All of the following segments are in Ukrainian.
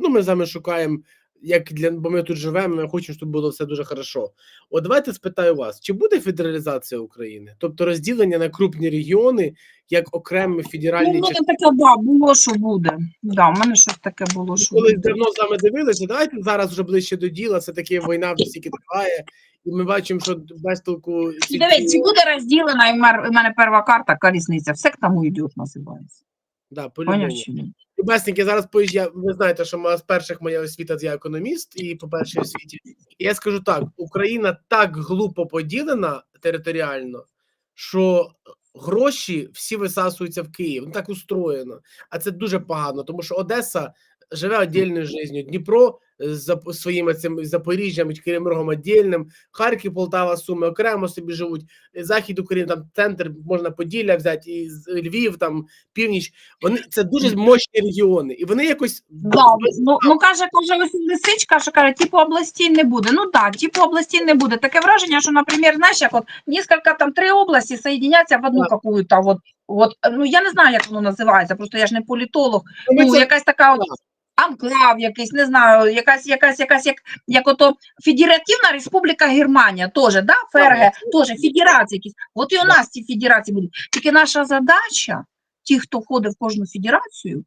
ну ми з вами шукаємо, як для бо ми тут живемо, ми хочемо, щоб було все дуже хорошо. От давайте спитаю вас: чи буде федералізація України? Тобто розділення на крупні регіони як окремі Ну, федеральні мене частини? таке да, було, що буде. Да, в мене щось таке було, що Коли буде. давно з вами дивилися, давайте зараз вже ближче до діла. Все таки війна вже стільки триває, і ми бачимо, що без толку Дивись, буде розділена, і в мене перша карта, колісниця, все к тому йде, називається. Да, по-любому. Любесники, зараз поїжджаю. Ви знаєте, що моя з перших моя освіта я економіст, і по першій освіті. І я скажу так: Україна так глупо поділена територіально, що гроші всі висасуються в Київ. Ну так устроєно. А це дуже погано, тому що Одеса живе віддільною життю. Дніпро з своїми цим Запоріжжям, Кривим Рогом віддільним, Харків, Полтава, Суми окремо собі живуть. Захід України, там центр можна Поділля взяти, і Львів, там північ. Вони це дуже мощні регіони, і вони якось Да, ну, ну каже, каже ось лисичка, що каже, типу областей не буде. Ну так, типу областей не буде. Таке враження, що, наприклад, знаєш, як от несколько там три області соєдиняться в одну какую-то, от, от, ну я не знаю, як воно називається, просто я ж не політолог. ми Ну, це- якась така от анклав, якийсь, не знаю, якась, якась, якась, як, як ото Федеративна Республіка Германія, теж, да, ФРГ, теж федерації якісь. От і у нас ці федерації будуть. Тільки наша задача, ті, хто входить в кожну федерацію,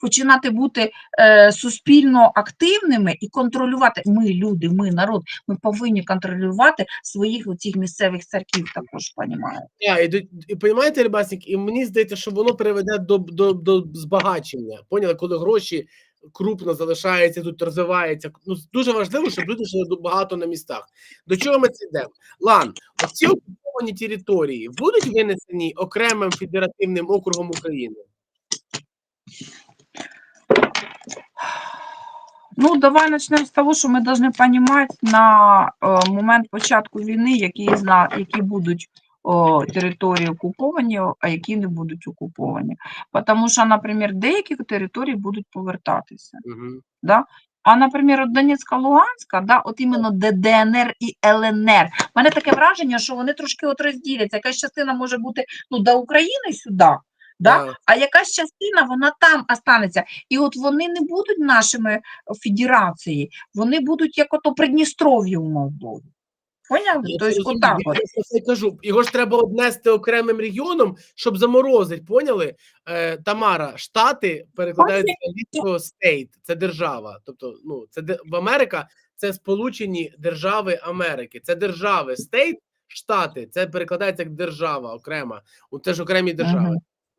починати бути е, суспільно активними і контролювати. Ми, люди, ми народ, ми повинні контролювати своїх оцих місцевих церків також, понімаю. Я, і, і понімаєте, Рибасник, і мені здається, що воно приведе до, до, до збагачення. Поняли, коли гроші крупно залишаються тут, розвиваються. Ну дуже важливо, щоб люди жили багато на містах. До чого ми це йдемо? Лан, оці окуповані території будуть винесені окремим федеративним округом України. Ну, давай почнемо з того, що ми повинні розуміти на е, момент початку війни, які, які будуть о, території окуповані, а які не будуть окуповані. Тому що, наприклад, деякі території будуть повертатися. Угу. Да? А, наприклад, от Донецька, Луганська, да, от іменно ДНР і ЛНР. У мене таке враження, що вони трошки от розділяться. Якась частина може бути ну, до України сюди, да? а якась частина вона там останеться. І от вони не будуть нашими федерації, вони будуть як ото Придністров'я у Молдові. Поняв? Я Тобто, отак Я от. просто кажу. Його ж треба однести окремим регіоном, щоб заморозити. Поняли? Е, Тамара, штати перекладаються з англійського state, це держава. Тобто, ну це в Америка це Сполучені Держави Америки. Це держави, state, штати. Це перекладається як держава окрема. У це ж окремі держави.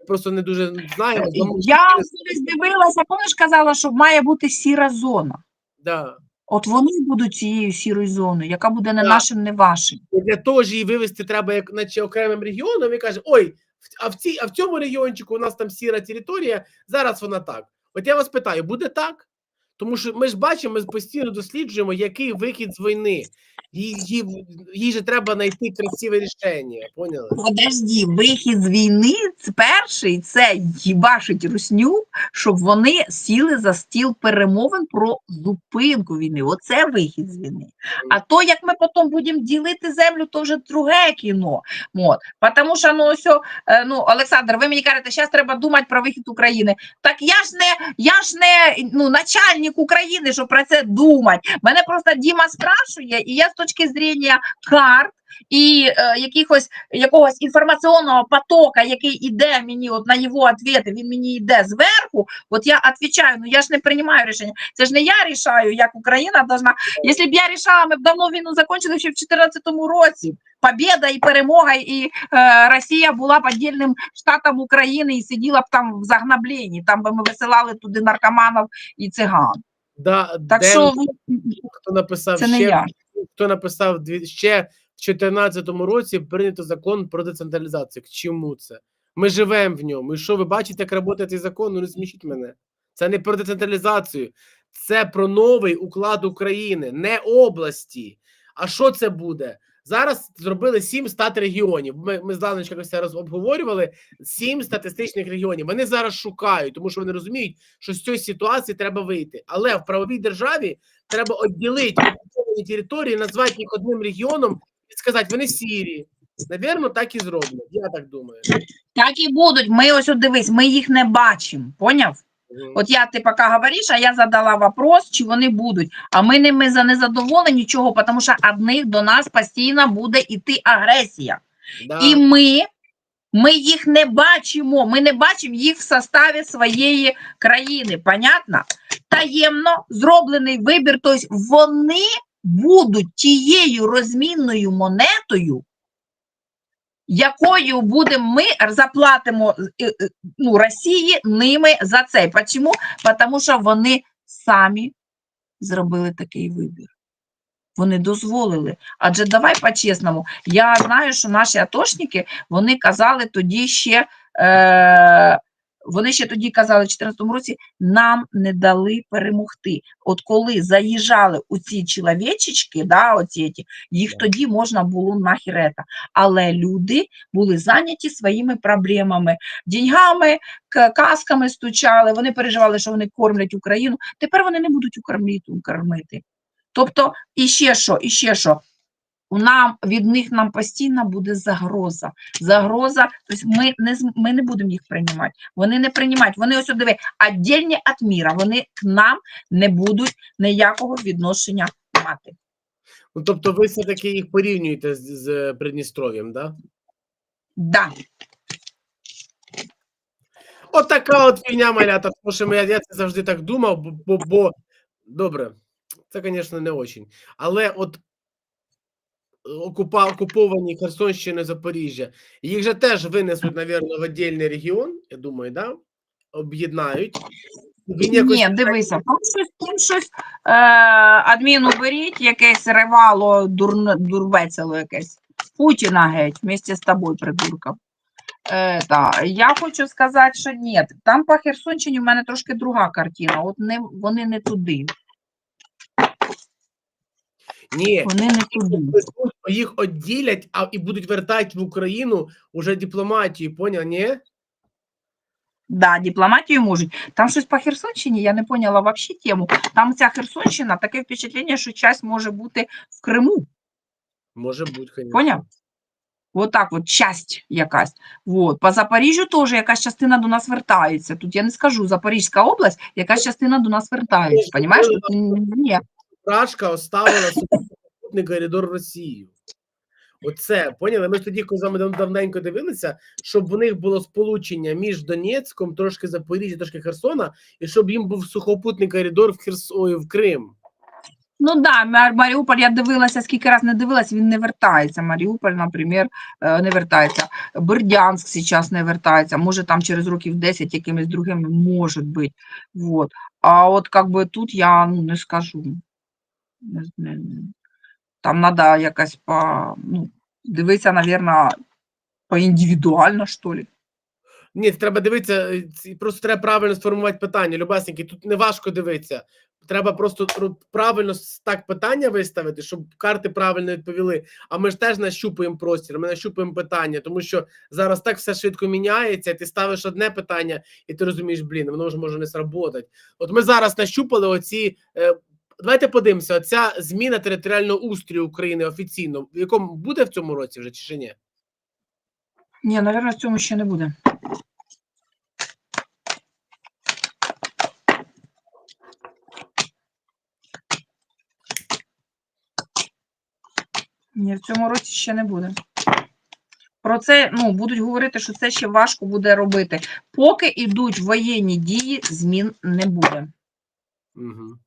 Просто не дуже знаємо. тому- Я колись дивилася, помниш, казала, що має бути сіра зона. Да. От вони будуть цією сірою зоною, яка буде не нашим, не вашим. Для того ж її вивести треба як наче окремим регіоном і каже: ой, а в цій, а в цьому регіончику у нас там сіра територія, зараз вона так. От я вас питаю, буде так? Тому що ми ж бачимо, ми постійно досліджуємо, який вихід з війни. Їй, їй, їй же треба знайти красиве рішення. Поняли? Подожди, вихід з війни це перший це їбашить русню, щоб вони сіли за стіл перемовин про зупинку війни. Оце вихід з війни. А то, як ми потім будемо ділити землю, то вже друге кіно. От. Тому що ну, ось, е, ну, Олександр, ви мені кажете, зараз треба думати про вихід України. Так я ж не, я ж не ну, начальник України, щоб про це думати. Мене просто Діма спрашує, і я з точки зрення карт і е, якихось якогось інформаційного потока, який іде мені от на його відповіді, він мені йде зверху. От я відповідаю, ну я ж не приймаю рішення. Це ж не я рішаю, як Україна должна. Якщо б я рішала, ми б давно війну закінчили ще в 2014 році. Побєда і перемога, і е, Росія була б віддільним штатом України і сиділа б там в загнобленні. Там би ми висилали туди наркоманів і циган. Да, Так де що хто написав це не я. хто написав дві ще 2014 році прийнято закон про децентралізацію. К чому це? Ми живемо в ньому. І що ви бачите, як працює цей закон? Ну не смішіть мене. Це не про децентралізацію, це про новий уклад України, не області. А що це буде? Зараз зробили сім стат регіонів. Ми, ми з Ланочкою якось обговорювали. Сім статистичних регіонів. Вони зараз шукають, тому що вони розуміють, що з цієї ситуації треба вийти. Але в правовій державі треба відділити території, назвати їх одним регіоном і сказати, вони сірі. Навірно, так і зроблять. Я так думаю. Так і будуть. Ми ось от дивись, ми їх не бачимо. Поняв? Мгм. От я ти поки говориш, а я задала вопрос, чи вони будуть. А ми не ми за незадоволені чого, тому що одних до нас постійно буде йти агресія. Да. І ми, ми їх не бачимо. Ми не бачимо їх в составі своєї країни. Понятно? Таємно зроблений вибір. Тобто вони будуть тією розмінною монетою, якою будемо ми заплатимо е, е, ну, Росії ними за це. Чому? Тому що вони самі зробили такий вибір. Вони дозволили. Адже давай по-чесному. Я знаю, що наші атошники вони казали тоді ще. Е, вони ще тоді казали в 2014 році, нам не дали перемогти. От коли заїжджали у ці чоловічечки, да, оці, їх тоді можна було нахерета. Але люди були зайняті своїми проблемами, деньгами, к- касками стучали, вони переживали, що вони кормлять Україну. Тепер вони не будуть кормити. Тобто, і ще що, і ще що. Нам від них нам постійно буде загроза. Загроза, тобто ми не ми не будемо їх приймати. Вони не приймають. Вони ось диви, віддільні від міра. Вони к нам не будуть ніякого відношення мати. Ну, тобто ви все-таки їх порівнюєте з, з Придністров'ям, да? Да. Отака от фігня малята, тому що я, я це завжди так думав, бо, бо, бо добре, це, звісно, не очень. Але от окупа, окуповані Херсонщини, Запоріжжя, їх же теж винесуть, мабуть, в віддільний регіон, я думаю, да? об'єднають. Він якось Ні, дивися, там щось, там щось е, адміну беріть, якесь ревало, дурне, дурвецело якесь. Путіна геть, вместе з тобою, придурка. Е, та, я хочу сказати, що ні. Там по Херсонщині в мене трошки друга картина. От не, вони не туди. Ні, Вони не туди. їх відділять, а і будуть вертати в Україну уже дипломатію, поняв, ні? Да, дипломатію можуть. Там щось по Херсонщині, я не поняла вообще тему. Там ця Херсонщина, таке впечатлення, що часть може бути в Криму. Може бути, звісно. Поняв? Вот так от, часть якась. Вот. По Запоріжжю теж якась частина до нас вертається. Тут я не скажу, Запорізька область, якась частина до нас вертається. Понимаєш? Тут, ні. Прашка оставила сухопутний коридор в Росію. Оце, поняли? Ми ж тоді, дав- давненько дивилися, щоб в них було сполучення між Донецьком, трошки Запоріжжя, трошки Херсона, і щоб їм був сухопутний коридор в Херс... ой, в Крим. Ну да, Маріуполь, я дивилася, скільки раз не дивилася, він не вертається. Маріуполь, наприклад, е, не вертається. Бердянськ зараз не вертається. Може, там через років 10 якимись другими, може бути. Вот. А от как би тут я ну, не скажу. Там треба якась по, ну, дивитися, мабуть, поіндивідуально, що ли. Ні, треба дивитися, е, просто треба правильно сформувати питання. Любасненькі, тут не важко дивитися. Треба просто правильно так питання виставити, щоб карти правильно відповіли. А ми ж теж нащупуємо простір, ми нащупуємо питання, тому що зараз так все швидко міняється. Ти ставиш одне питання, і ти розумієш, блін, воно ж може не сработати. От ми зараз нащупали оці. Давайте подивимося: оця зміна територіального устрою України офіційно, в якому буде в цьому році вже чи ні? Ні, мабуть, в цьому ще не буде. Ні, в цьому році ще не буде. Про це ну, будуть говорити, що це ще важко буде робити. Поки йдуть воєнні дії, змін не буде. Угу.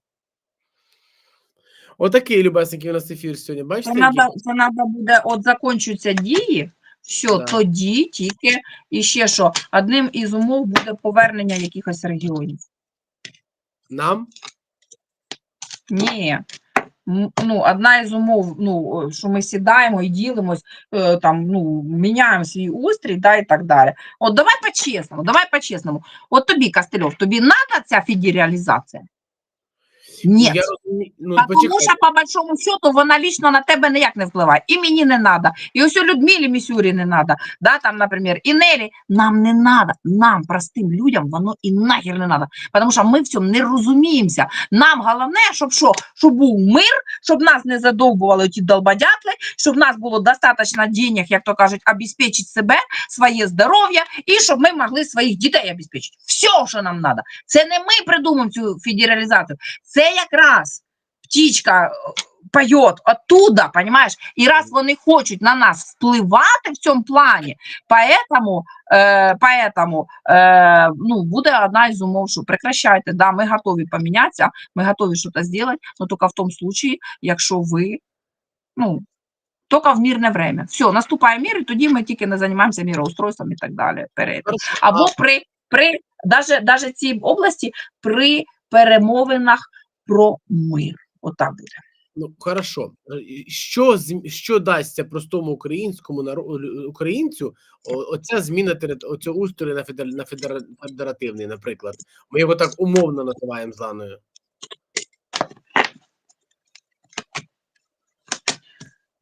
Отакий любесенький у нас ефір сьогодні. Бачите? Це надо, це надо буде, от закінчуються дії, все, Да. тоді тільки, і ще що, одним із умов буде повернення якихось регіонів. Нам? Ні. М, Ну, одна із умов, ну, е, що ми сідаємо і ділимось, е, там, ну, міняємо свій устрій, да, і так далі. От давай по-чесному, давай по-чесному. От тобі, Костельов, тобі треба ця федералізація? Ні. Я розумію, ну, А тому що по большому счету вона лично на тебе ніяк не впливає. І мені не треба, і ось у Людмилі Місюрі не треба, да, там, наприклад, і Нелі, нам не треба, нам, простим людям, воно і нахер не треба, тому що ми в цьому не розуміємося. Нам головне, щоб що, щоб був мир, щоб нас не задовбували ті долбодятли, щоб в нас було достатньо денег, як то кажуть, обезпечити себе, своє здоров'я, і щоб ми могли своїх дітей обезпечити. Все, що нам треба. Це не ми придумаємо цю федералізацію, це якраз птічка е, поет оттуда, понимаешь? І раз вони хочуть на нас впливати в цьому плані, поэтому, е, поэтому е, ну, буде одна із умов, що прекращайте, да, ми готові помінятися, ми готові щось зробити, но тільки в тому случаї, якщо ви, ну, тільки в мирне время. Все, наступає мир, і тоді ми тільки не займаємося міроустройством і так далі. Перед. Або при, при даже, даже цій області при перемовинах про мир. Отак буде. Ну, хорошо. Е, Що, що дасться простому українському українцю оця зміна оцього устрою на, федер... на федеративний, наприклад? Ми його так умовно називаємо зланою.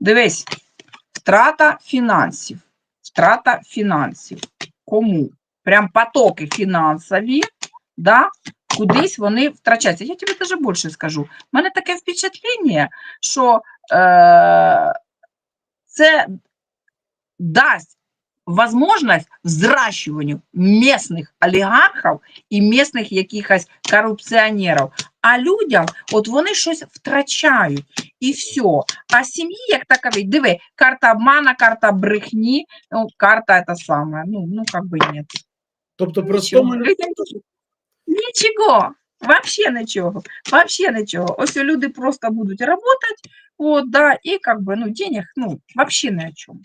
Дивись, втрата фінансів. Втрата фінансів. Кому? Прям потоки фінансові, да, кудись вони втрачаються. Я тобі даже більше скажу. У мене таке впечатлення, що е, це дасть возможность взращиванию местных олігархів і местных якихось корупціонерів. А людям, от вони щось втрачають і все. А сім'ї, як такові, диви, карта обмана, карта брехні, ну, карта це саме. Ну, ну как би ні. Тобто Нічого. простому Нічого. Вообще нічого. Вообще нічого. Ось люди просто будуть работать, вот, да, і как бы, ну, денег, ну, вообще ни о чому.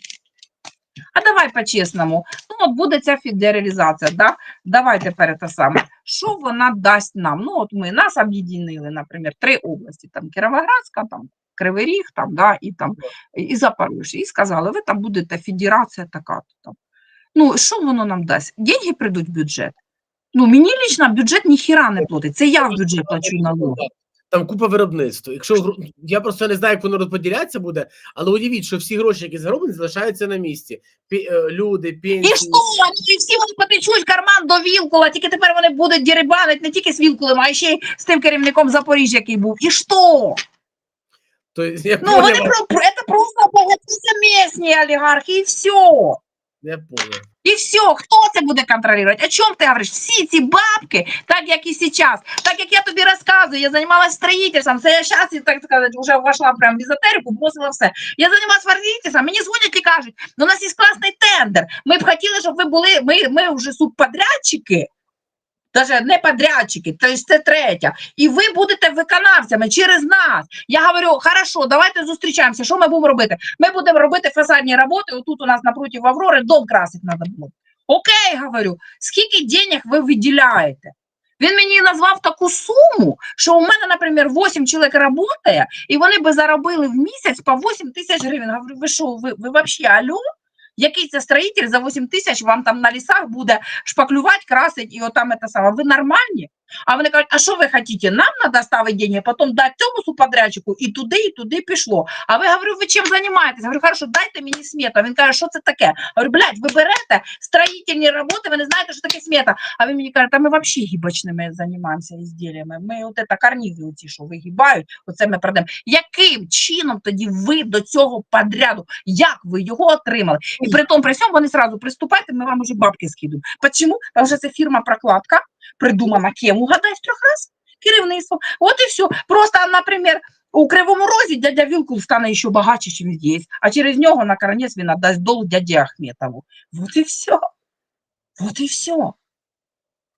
А давай по-чесному. Ну, от буде ця федералізація, да? давай тепер те саме. Що вона дасть нам? Ну, от ми нас об'єднали, наприклад, три області, там Кіровоградська, там Кривий Ріг, там, да, і там і Запоріжжя, і сказали, ви там будете федерація така. Там. Ну, що воно нам дасть? Деньги прийдуть в бюджет. Ну, мені лично бюджет ніхіра не платить. Це я в бюджет плачу налоги. Там купа виробництва. Якщо я просто не знаю, як воно розподілятися буде, але уявіть, що всі гроші, які зароблені, залишаються на місці. Пі- е, люди, І пенсії. що? Ну, і всі вони потечуть карман до Вілкула, тільки тепер вони будуть дірибанити не тільки з Вілкулем, а ще й з тим керівником Запоріжжя, який був. І що? То я Ну, вони поняв, про, це просто це місні олігархи, і все. я поняв. І все, хто це буде контролювати? О чому ти говориш? Всі ці бабки, так як і зараз, так як я тобі розказую, я займалася строїтельством, це я зараз, так сказати, вже вошла прямо в езотерику, бросила все. Я займалася строїтельством, мені дзвонять і кажуть, ну у нас є класний тендер, ми б хотіли, щоб ви були, ми, ми вже субподрядчики, Даже не подрядчики, тобто це третя. І ви будете виконавцями через нас. Я говорю, хорошо, давайте зустрічаємося. Що ми будемо робити? Ми будемо робити фасадні роботи. Отут у нас напроти Аврори дом красити треба було. Окей, говорю, скільки денег ви виділяєте? Він мені назвав таку суму, що у мене, наприклад, 8 чоловік працює, і вони би заробили в місяць по 8 тисяч гривень. Говорю, ви що, ви, ви взагалі алло? Який це строїтель за 8 тисяч вам там на лісах буде шпаклювати, красить і отам це саме. Ви нормальні? А вони кажуть, а що ви хочете? Нам треба ставити деньги, потім дати цьому субподрядчику, і туди, і туди пішло. А ви говорю, ви чим займаєтесь? Говорю, хорошо, дайте мені смету. А він каже, що це таке? Говорю, блядь, ви берете строїтельні роботи, ви не знаєте, що таке смета. А він мені каже, та ми взагалі гібочними займаємося ізділлями. Ми от це карнізи оці, що вигибають, оце ми продаємо. Яким чином тоді ви до цього подряду? Як ви його отримали? І при тому, при всьому вони сразу приступайте, ми вам уже бабки скидуємо. Почему? Тому що це фірма прокладка, придумана кем, угадай трьох раз, керівництвом. От і все. Просто, наприклад, у Кривому Розі дядя Вілкул стане ще багатше, ніж здесь, а через нього на коронець він віддасть долг дяді Ахметову. Вот і все. Вот і все.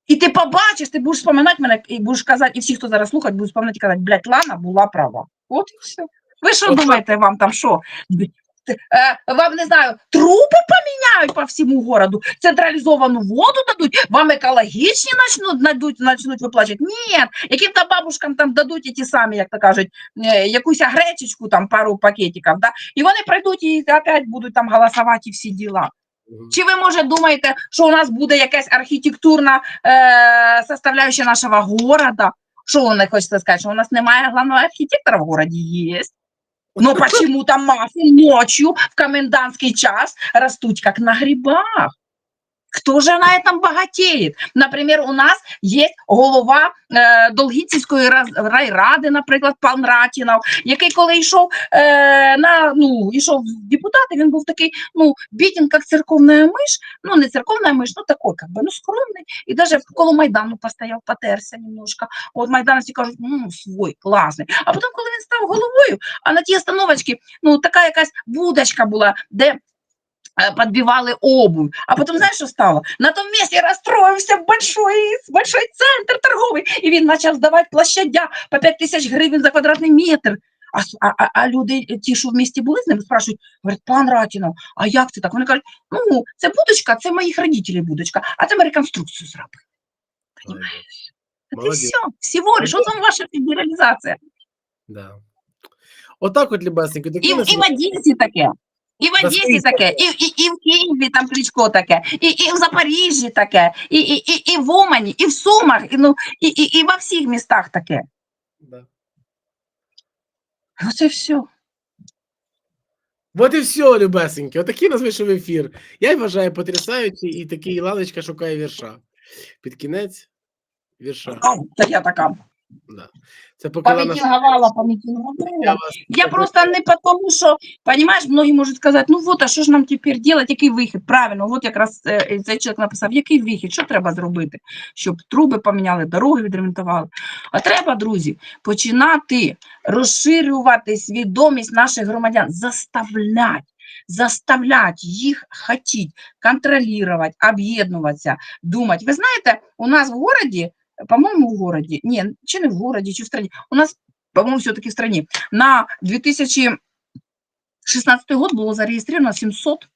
І ти побачиш, ти будеш споминати мене, і будеш казати, і всі, хто зараз слухать, будуть споминати і казати, блядь, Лана була права. От і все. Ви що думаєте, вам там що? Е, вам не знаю, трупи поміняють по всьому городу, централізовану воду дадуть, вам екологічні начнуть, надуть, начнуть виплачувати. Ні, яким-то бабушкам там дадуть ті самі, як то кажуть, е, якусь гречечку, там пару пакетиків, да? і вони прийдуть і опять будуть там голосувати і всі діла. Чи ви, може, думаєте, що у нас буде якась архітектурна е, составляюча нашого города? Що вони хочете сказати? Що у нас немає главного архітектора в городі? Є. Но почему там мафы ночью в комендантский час растут как на грибах? Кто же на этом богатеет? Наприклад, у нас є голова е, Долгіцівської раз- райради, наприклад, пан Ратінов, який коли йшов е, на ну йшов в депутати, він був такий, ну біден, як церковна миш, ну не церковна миш, ну такой, как бы, ну скромний, і навіть коло Майдану постояв, потерся немножко. От майдановці кажуть, ну свой, класний. А потім, коли він став головою, а на тій остановочці, ну така якась будочка була, де э, подбивали обувь. А потом знаешь, что стало? На том месте расстроился большой, большой центр торговый, и він почав здавати площадя по 5 тисяч гривень за квадратний метр. А, а, а, люди, е, ті, що в місті були з ними, спрашують, говорять, пан Ратінов, а як це так? Вони кажуть, ну, це будочка, це моїх родителів будочка, а це ми реконструкцію зробили. Молодець. Це все, всього лиш, от вам ваша федералізація. Да. Отак от, любесенько, І, такі і в Одесі таке. І в Одесі таке, і, і, і в Києві там Кличко таке, і, і в Запоріжжі таке, і, і, і, і в Умані, і в Сумах, і, ну, і, і, і во всіх містах таке. Да. Оце все. От і все, любесенькі. Отакий нас вийшов ефір. Я вважаю потрясаючий, і такий лалечка шукає вірша. Під кінець вірша. Та я така. Да. Це Помітінгувала, я помітінгувала. Я просто не потому, що, понимаешь, многі можуть сказати, ну вот, а що ж нам тепер робити, який вихід? Правильно, от якраз е, цей чоловік написав, який вихід, що треба зробити, щоб труби поміняли, дороги відремонтували. А треба, друзі, починати розширювати свідомість наших громадян, заставляти, заставляти їх хотіти, контролювати, об'єднуватися, думати. Ви знаєте, у нас в городі, по-моєму, в городі, ні, чи не в городі, чи в страні, у нас по-моему, все-таки в стране. На 2016 год было зарегистрировано 700,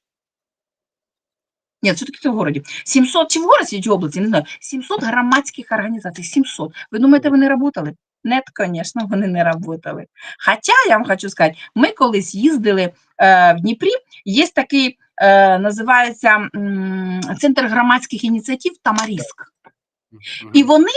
нет, все-таки это в городе, 700, чи в городі, чи в області, не знаю, 700 громадських організацій, 700. Ви думаєте, вони работали? Нет, звісно, вони не работали. Хоча, я вам хочу сказати, ми колись їздили е, в Дніпрі, є такий, е, називається м, Центр громадських ініціатив Тамаріск. І вони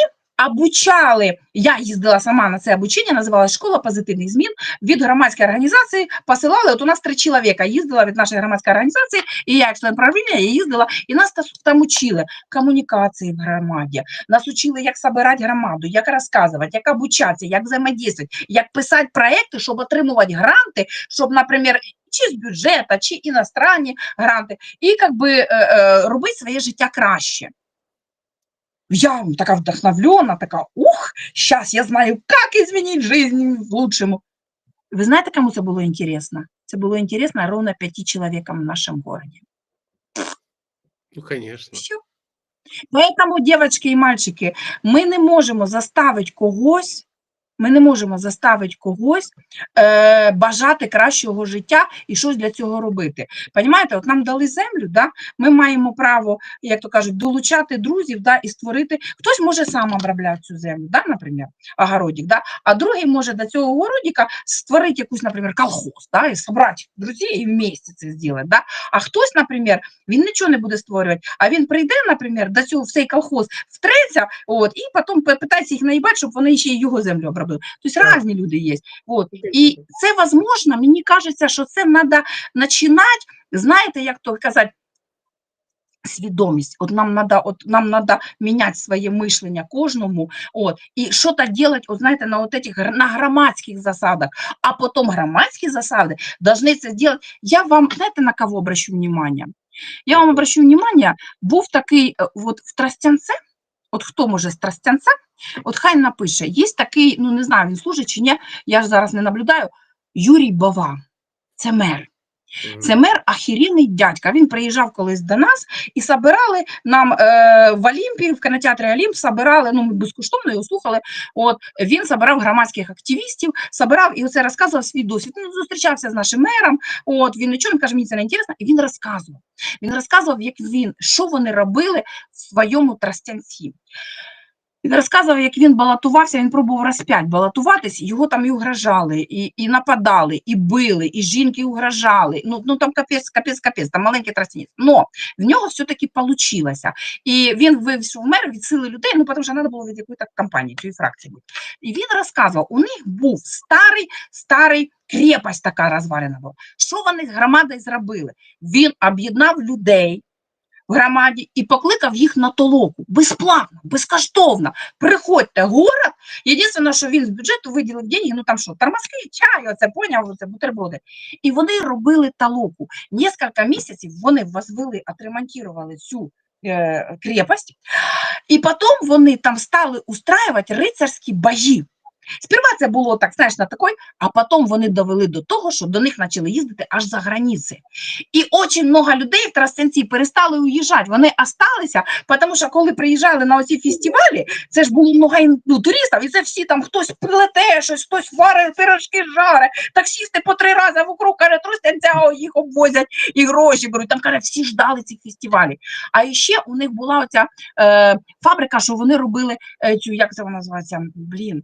обучали, я їздила сама на це обучення, називалася школа позитивних змін від громадської організації. Посилали, от у нас три чоловіка їздила від нашої громадської організації, і я як член правління, я їздила, і нас там учили комунікації в громаді. Нас учили, як збирати громаду, як розказувати, як обучатися, як взаємодіяти, як писати проекти, щоб отримувати гранти, щоб, наприклад, чи з бюджету, чи іностранні гранти, і як би, е, е, робити своє життя краще. Я така вдохновлена, така, ух, сейчас я знаю, как изменить жизнь в лучшему. Вы знаете, кому це було интересно? Це було интересно ровно пяти человекам в нашем городе. Ну, конечно. Все. Поэтому, девочки і мальчики, ми не можемо заставити когось, ми не можемо заставити когось е, бажати кращого життя і щось для цього робити. Понімаєте, от нам дали землю, да? ми маємо право, як то кажуть, долучати друзів да? і створити. Хтось може сам обробляти цю землю, да? наприклад, огородик, да? а другий може до цього огородика створити якусь, наприклад, колхоз, да? і зібрати друзів і вместе це зробити. Да? А хтось, наприклад, він нічого не буде створювати, а він прийде, наприклад, до цього в цей колхоз втреться, от, і потім пи- питається їх наїбати, щоб вони ще й його землю Тобто Так. різні люди є. От. І це возможно, мені кажеться, що це треба починати, знаєте, як то казати, свідомість. От нам надо, от нам надо міняти своє мишлення кожному, от, і що то делать, от знаєте, на от этих, на громадських засадах, а потім громадські засади должны це сделать. Я вам, знаєте, на кого обращу внимание? Я вам обращу внимание, був такий, е, от в Тростянце, от хто може з трастянця? от хай напише, є такий, ну не знаю, він служить чи ні, я ж зараз не наблюдаю, Юрій Бова, це мер. Це мер ахірінний дядька. Він приїжджав колись до нас і собирали нам е, в Олімпі, в кінотеатрі Олімп, собирали, ну, ми безкоштовно його слухали. От він собирав громадських активістів, собирав і оце розказував свій досвід. Він зустрічався з нашим мером. От він нічого не каже, мені це не інтересно. І він розказував. Він розказував, як він, що вони робили в своєму тростянці. Він розказував, як він балотувався, він пробував раз п'ять балотуватись, його там і угрожали, і, і нападали, і били, і жінки угрожали. Ну, ну там капець, капець, капець, там маленький тростянець. Но в нього все-таки вийшло. І він вивів мер від сили людей, ну тому що треба було від якої-то компанії, чи фракції. І він розказував, у них був старий, старий крепость така розвалена була. Що вони з громадою зробили? Він об'єднав людей в громаді і покликав їх на толоку. Безплатно, безкоштовно. Приходьте, город. Єдине, що він з бюджету виділив деньги, ну там що, тормозки, чай, оце поняв, оце бутерброди. І вони робили толоку. Несколько місяців вони возвели, отремонтували цю е, крепость, і потім вони там стали устраювати рицарські бажі. Сперва це було так, знаєш, на такой, а потім вони довели до того, що до них почали їздити аж за границі. І дуже багато людей в Тростянці перестали уїжджати. Вони осталися, тому що коли приїжджали на оці фестивалі, це ж було много ну, туристів, і це всі там хтось плете щось, хтось варить пирожки жаре, таксісти по три рази вокруг каже, Тростянця їх обвозять і гроші беруть. Там каже, всі ждали цих фестивалів. А ще у них була оця е, фабрика, що вони робили е, цю, як це вона називається? Блін.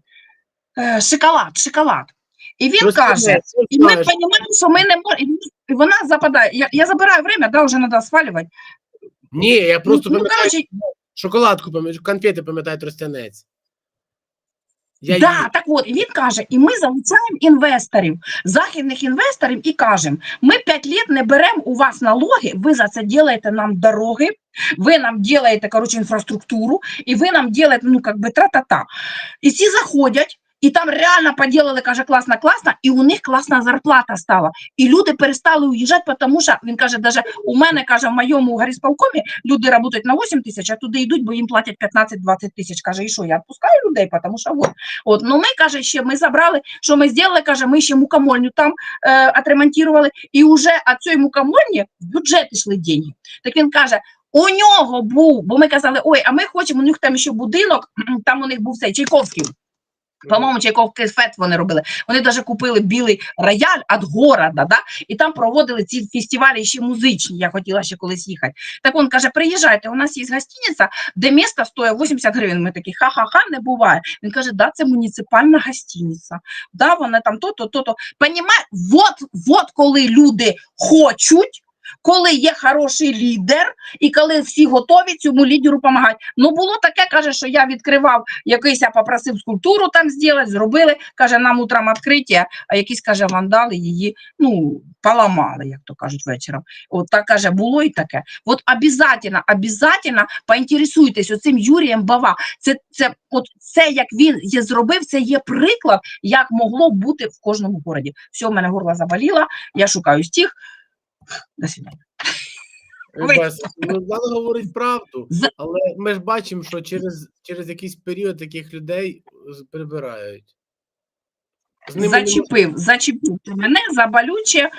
Е, шоколад, шоколад. І він Просто каже, не, і ми розуміємо, що ми не можемо. І вона западає. Я, я забираю время, да, вже треба свалювати. Ні, я просто ну, пам'ятаю, коротше, шоколадку пам'ятаю, конфети пам'ятаю тростянець. Я да, так от, і він каже, і ми залучаємо інвесторів, західних інвесторів, і кажемо, ми 5 років не беремо у вас налоги, ви за це робите нам дороги, ви нам робите, коротше, інфраструктуру, і ви нам робите, ну, как би, тра-та-та. І ці заходять, і там реально поділили, каже, класно, класно, і у них класна зарплата стала. І люди перестали уїжджати, тому що, він каже, даже у мене, каже, в моєму горисполкомі люди працюють на 8 тисяч, а туди йдуть, бо їм платять 15-20 тисяч. Каже, і що, я відпускаю людей, тому що от. От, ну ми, каже, ще ми забрали, що ми зробили, каже, ми ще мукомольню там е, отремонтували, і вже от цієї мукомольні в бюджет йшли деньги. Так він каже, у нього був, бо ми казали, ой, а ми хочемо, у них там ще будинок, там у них був цей Чайковський. По-моєму, Чайковський фет вони робили. Вони навіть купили білий рояль від города, да? і там проводили ці фестивалі ще музичні. Я хотіла ще колись їхати. Так він каже: приїжджайте, у нас є гостиниця, де місто стоїть 80 гривень. Ми такі ха-ха-ха, не буває. Він каже, да, це муніципальна гостиниця. Да, вона там то-то, то-то. Понімає, от, от коли люди хочуть. Коли є хороший лідер, і коли всі готові цьому лідеру допомагати. Ну було таке, каже, що я відкривав якийсь, я попросив скульптуру там зробити, зробили. Каже, нам утром відкриття, а якісь каже, вандали її ну поламали, як то кажуть, вечором. От так каже, було і таке. От обязательно, обязательно поінтересуйтесь оцим Юрієм Бава. Це, це, от це, як він є зробив, це є приклад, як могло бути в кожному городі. Все, в мене горло заболіло, я шукаю стих. До свидання. ви- Бас, ну, Влада говорить правду, але ми ж бачимо, що через, через якийсь період таких людей прибирають. З не Зачепив, зачепив ти мене за болюче,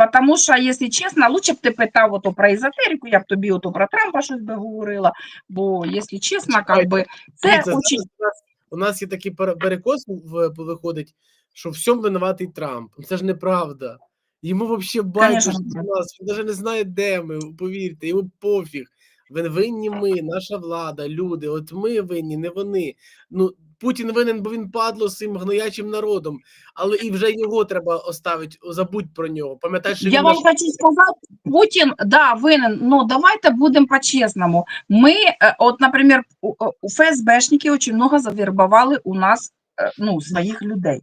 е, тому що, якщо чесно, лучше б ти питав ото про езотерику, я б тобі ото про Трампа щось би говорила, бо, якщо чесно, как би, це зараз очень... у, нас, у нас є такий перекос виходить, що всьому винуватий Трамп. Це ж неправда. Йому взагалі байдуже на нас, він навіть не знає, де ми, повірте, йому пофіг. Винні ми, наша влада, люди. От ми винні, не вони. Ну, Путін винен, бо він падло з цим гноячим народом, але і вже його треба оставити, забудь про нього. Пам'ятай, що Я він вам наш хочу сказати, Путін, да, винен, но давайте будемо по-чесному. Ми, е, от, наприклад, у, ФСБшники очень много завербовали у нас е, ну, своїх людей.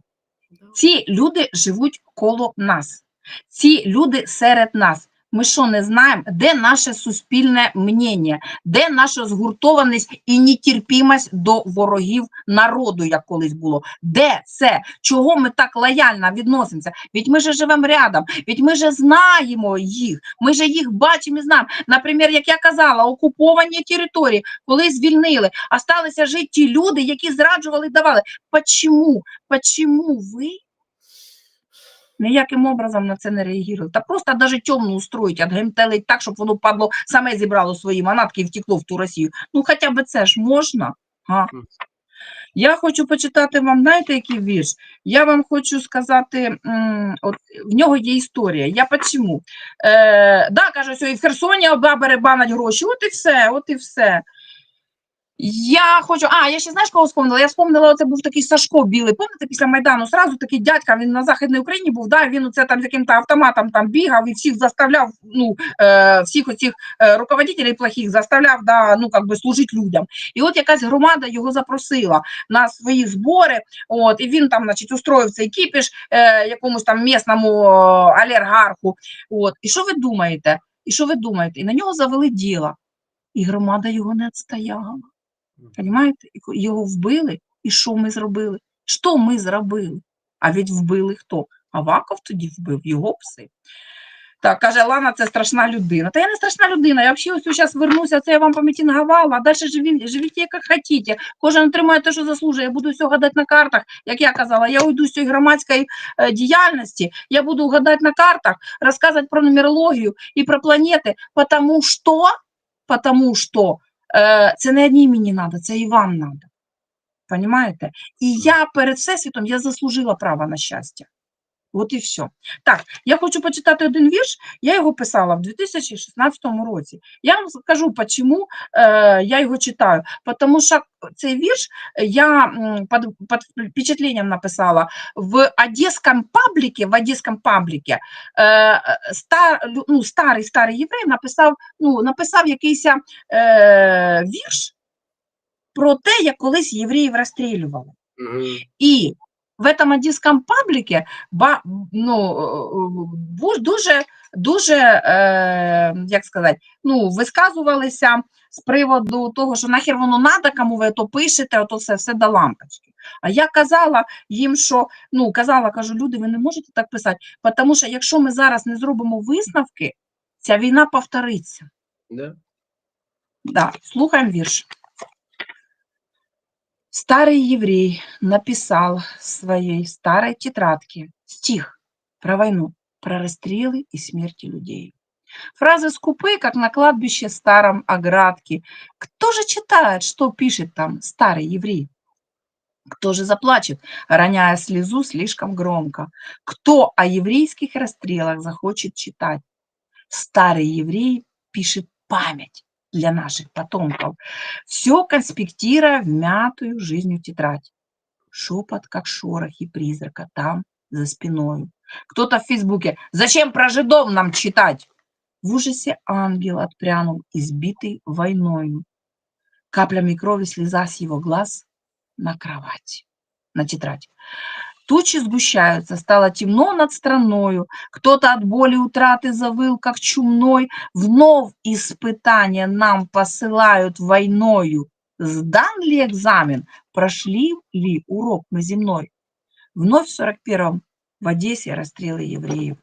Ці люди живуть коло нас. Ці люди серед нас. Ми що не знаємо, де наше суспільне мнення, де наша згуртованість і нетерпімость до ворогів народу, як колись було. Де це? Чого ми так лояльно відносимося? Ведь ми же живемо рядом, ведь ми же знаємо їх, ми же їх бачимо і знаємо. Наприклад, як я казала, окуповані території, коли звільнили, осталися жити ті люди, які зраджували і давали. Почему? Почему ви ніяким образом на це не реагували? Та просто навіть темну устроїть, отгемтелить так, щоб воно падло саме зібрало свої манатки і втекло в ту Росію. Ну хоча б це ж можна. А? Я хочу почитати вам, знаєте, який вірш? Я вам хочу сказати, от в нього є історія. Я почему? Е, да, каже, що і в Херсоні бабери банать гроші. От і все, от і все. Я хочу. А, я ще знаєш, кого вспомнила? Я вспомнила, це був такий Сашко білий. Пам'ятаєте, після Майдану сразу такий дядька, він на Західній Україні був, да, він оце там яким-то автоматом там бігав і всіх заставляв, ну, е, всіх оцих е, руководителей плохих заставляв, да, ну, как би служити людям. І от якась громада його запросила на свої збори, от, і він там, значить, устроїв цей кіпіш е, якомусь там місному е, олігарху. От. І що ви думаєте? І що ви думаєте? І на нього завели діло. І громада його не відстояла. Понимаєте? Його вбили, і що ми зробили? Що ми зробили? А від вбили хто? Аваков тоді вбив, його пси. Так, каже, Лана, це страшна людина. Та я не страшна людина, я взагалі ось зараз вернуся, це я вам помітінгувала, а далі живіть, як хочете. Кожен отримає те, що заслужує. Я буду все гадати на картах. Як я казала, я уйду з цієї громадської е, діяльності, я буду гадати на картах, розказувати про нумерологію і про планети, тому що, потому що це не одній мені треба, це і вам треба. Понимаєте? І я перед Всесвітом я заслужила право на щастя. От і все. Так, я хочу почитати один вірш, я його писала в 2016 році. Я вам скажу, чому е, я його читаю. Тому що цей вірш я під, під впечатлением написала в одеському пабліки, в одеському пабліки е, стар, ну, старий старий єврей написав, ну, написав якийсь е, вірш про те, як колись євреїв розстрілювали. Мгм. І в этом одеському пабліки ба, ну, е, дуже, дуже, е, як сказати, ну, висказувалися з приводу того, що нахер воно надо, кому ви то пишете, ото все, все до лампочки. А я казала їм, що, ну, казала, кажу, люди, ви не можете так писати, тому що якщо ми зараз не зробимо висновки, ця війна повториться. Да? Да, слухаем вірш. Старый еврей написал в своей старой тетрадке стих про войну, про расстрелы и смерти людей. Фразы скупы, как на кладбище старом оградке. Кто же читает, что пишет там старый еврей? Кто же заплачет, роняя слезу слишком громко? Кто о еврейских расстрелах захочет читать? Старый еврей пишет память для наших потомков, все конспектируя в мятую жизнью тетрадь. Шепот, как шорохи призрака там, за спиною. Кто-то в Фейсбуке «Зачем про жидов нам читать?» В ужасе ангел отпрянул, избитый войною. Каплями крови слеза с его глаз на кровать, на тетрадь. Тучи сгущаются, стало темно над страною. Кто-то от боли утраты завыл, как чумной. Вновь испытания нам посылают войною. Сдан ли экзамен? Прошли ли урок мы земной? Вновь в 41-м в Одессе расстрелы евреев.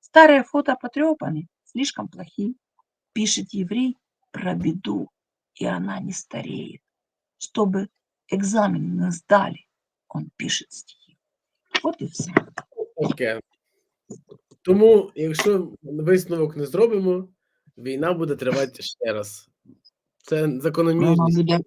Старые фото потрепаны, слишком плохи. Пишет еврей про беду, и она не стареет. Чтобы экзамен не сдали, он пишет стихи. От і все. Окей. Тому, якщо висновок не зробимо, війна буде тривати ще раз. Це закономірність.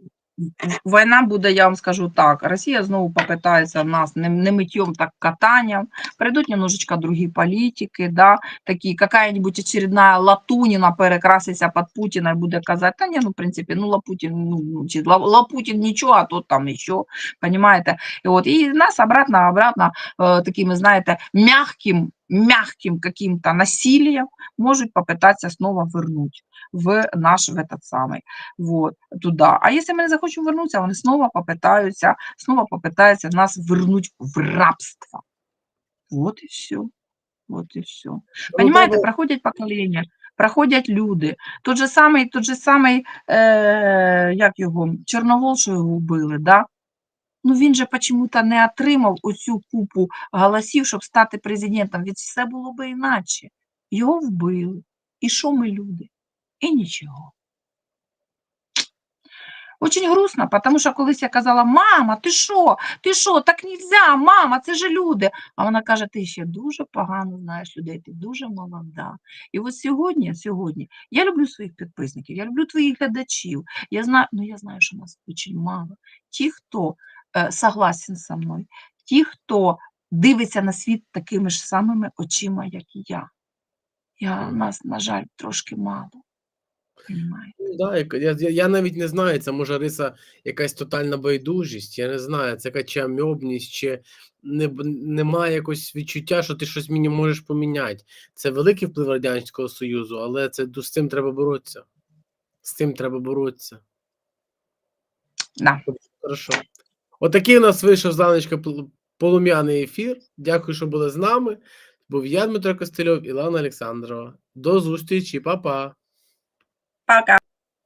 Війна буде, я вам скажу так. Росія знову попитається нас не, не миттєм, так катанням. Прийдуть немножечко другі політики, да, такі, какая-нибудь очередная Латуніна перекраситься під Путіна і буде казати, та ні, ну, в принципі, ну, Лапутін, ну, ну, чи Лапутін нічого, а тут там нічого, понимаете? І, от, і нас обратно, обратно, е, такими, знаєте, мягким, мягким каким-то насилием можуть попитатися снова вернуть в наш, в этот самый, вот, туда. А если мы не захочем вернуться, вони снова попытаются, снова попытаются нас вернуть в рабство. Вот и все. Вот и все. Тому Понимаете, треба- проходять покоління, проходять люди. Тот же самий, тот же самий, е, як його, Чорновол, що його вбили, да? Ну він же почему-то не отримав оцю купу голосів, щоб стати президентом. Від все було би іначе. Його вбили. І що ми люди? І нічого. Очень грустно, потому що колись я казала, мама, ти що? Ти що? Так нельзя, мама, це ж люди. А вона каже, ти ще дуже погано знаєш людей, ти дуже молода. І от сьогодні, сьогодні, я люблю своїх підписників, я люблю твоїх глядачів. Я знаю, ну я знаю, що нас дуже мало. Ті, хто согласен со мною, ті, хто дивиться на світ такими ж самими очима, як і я. я нас, на жаль, трошки мало. Ну, да, я, я, я навіть не знаю, це може риса якась тотальна байдужість, я не знаю, це яка чи амьобність, чи не, немає якогось відчуття, що ти щось мені можеш поміняти. Це великий вплив Радянського Союзу, але це, з цим треба боротися. З цим треба боротися. Да. Хорошо. Отакий у нас вийшов Заночка полум'яний ефір. Дякую, що були з нами. Був я, Дмитро Костельов, Ілана Олександрова. До зустрічі, па-па. Пока.